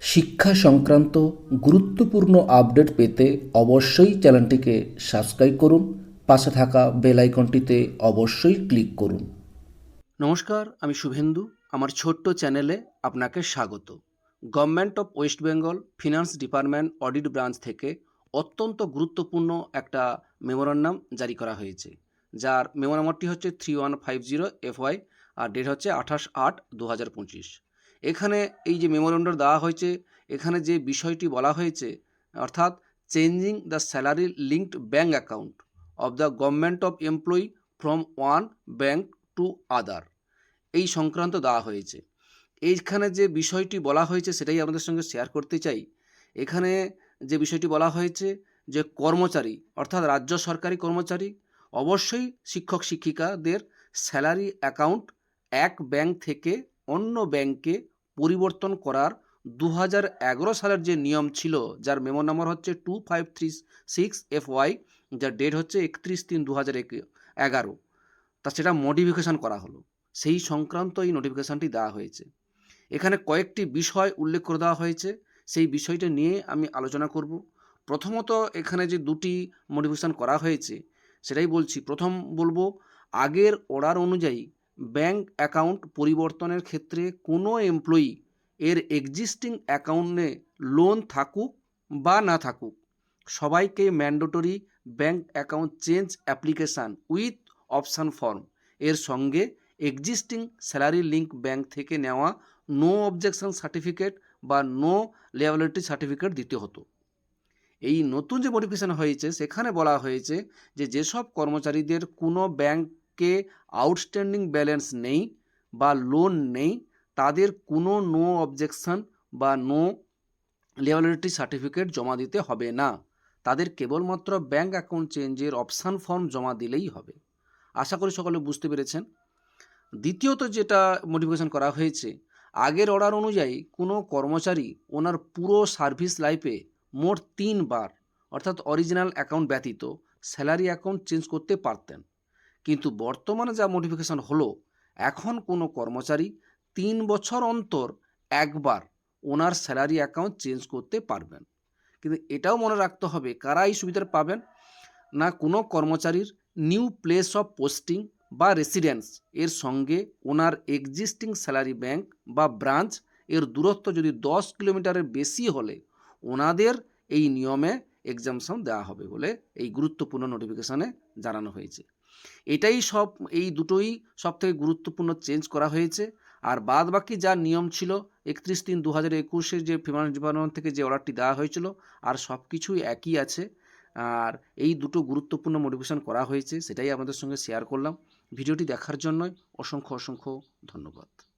শিক্ষা সংক্রান্ত গুরুত্বপূর্ণ আপডেট পেতে অবশ্যই চ্যানেলটিকে সাবস্ক্রাইব করুন, পাশে থাকা বেল আইকনটিতে অবশ্যই ক্লিক করুন। নমস্কার, আমি শুভেন্দু। আমার ছোট্ট চ্যানেলে আপনাকে স্বাগত। Government of West Bengal finance department audit branch থেকে অত্যন্ত গুরুত্বপূর্ণ একটা মেমোরান্ডাম জারি করা হয়েছে। যার মেমো নম্বরটি হচ্ছে three one five zero FY আর ডেট হচ্ছে আঠাশ আট দু হাজার পঁচিশ। এখানে এই যে মেমোরান্ডাম দেওয়া হয়েছে, এখানে যে বিষয়টি বলা হয়েছে, অর্থাৎ changing the salary linked bank account of the government of employee from one bank to other এই সংক্রান্ত দেওয়া হয়েছে। এইখানে যে বিষয়টি বলা হয়েছে সেটাই আপনাদের সঙ্গে শেয়ার করতে চাই। এখানে যে বিষয়টি বলা হয়েছে যে কর্মচারী, অর্থাৎ রাজ্য সরকারি কর্মচারী, অবশ্যই শিক্ষক, শিক্ষিকাদের স্যালারি অ্যাকাউন্ট এক ব্যাংক থেকে অন্য ব্যাংকে পরিবর্তন করার দু হাজার এগারো সালের যে নিয়ম ছিল, যার মেমো নাম্বার হচ্ছে two five three six F Y যার ডেট হচ্ছে একত্রিশ তিন দু হাজার এগারো। তা সেটা মডিফিকেশান করা হলো। সেই সংক্রান্ত এই নোটিফিকেশানটি দেওয়া হয়েছে। এখানে কয়েকটি বিষয় উল্লেখ করে দেওয়া হয়েছে। সেই বিষয়টা নিয়ে আমি আলোচনা করব। প্রথমত এখানে যে দুটি মডিফিকেশান করা হয়েছে, সেটাই বলছি। প্রথম বলব, আগের অর্ডার অনুযায়ী ব্যাংক অ্যাকাউন্ট পরিবর্তনের ক্ষেত্রে কোনো এমপ্লয়ি এর এক্সিস্টিং অ্যাকাউন্টে লোন থাকুক বা না থাকুক, সবাইকে mandatory bank account change application with option form এর সঙ্গে এক্সিস্টিং স্যালারি লিঙ্ক ব্যাংক থেকে নেওয়া নো অবজেকশন সার্টিফিকেট বা নো লিয়াবিলিটি সার্টিফিকেট দিতে হতো। এই নতুন যে মডিফিকেশান হয়েছে, সেখানে বলা হয়েছে যে যেসব কর্মচারীদের কোনো ব্যাংকে আউটস্ট্যান্ডিং ব্যালেন্স নেই বা লোন নেই, তাদের কোনো নো অবজেকশন বা নো লিয়াবিলিটি সার্টিফিকেট জমা দিতে হবে না। তাদের কেবলমাত্র ব্যাঙ্ক অ্যাকাউন্ট চেঞ্জের অপশান ফর্ম জমা দিলেই হবে। আশা করি সকলে বুঝতে পেরেছেন। দ্বিতীয়ত যেটা মডিফিকেশন করা হয়েছে, আগের অর্ডার অনুযায়ী কোনো কর্মচারী ওনার পুরো সার্ভিস লাইফে মোট তিনবার, অর্থাৎ অরিজিনাল অ্যাকাউন্ট ব্যতীত স্যালারি অ্যাকাউন্ট চেঞ্জ করতে পারতেন। কিন্তু বর্তমানে যা মডিফিকেশন হলো, এখন কোনো কর্মচারী তিন বছর অন্তর একবার ওনার স্যালারি অ্যাকাউন্ট চেঞ্জ করতে পারবেন। কিন্তু এটাও মনে রাখতে হবে, কারা এই সুবিধাটা পাবেন? না কোনো কর্মচারীর নিউ প্লেস অফ পোস্টিং বা রেসিডেন্স এর সঙ্গে ওনার এক্সিস্টিং স্যালারি ব্যাংক বা ব্রাঞ্চ এর দূরত্ব যদি দশ কিলোমিটারের বেশি হলে, ওনাদের এই নিয়মে এক্সামশন দেওয়া হবে বলে এই গুরুত্বপূর্ণ নোটিফিকেশানে জানানো হয়েছে। এটাই সব, এই দুটোই সব থেকে গুরুত্বপূর্ণ চেঞ্জ করা হয়েছে। আর বাদ বাকি যা নিয়ম ছিল, একত্রিশ তিন দু হাজার একুশে যে ফিনান্স ডিপার্টমেন্ট থেকে যে অর্ডারটি দেওয়া হয়েছিল, আর সব কিছুই একই আছে। আর এই দুটো গুরুত্বপূর্ণ মোটিভেশন করা হয়েছে, সেটাই আপনাদের সঙ্গে শেয়ার করলাম। ভিডিওটি দেখার জন্যই অসংখ্য অসংখ্য ধন্যবাদ।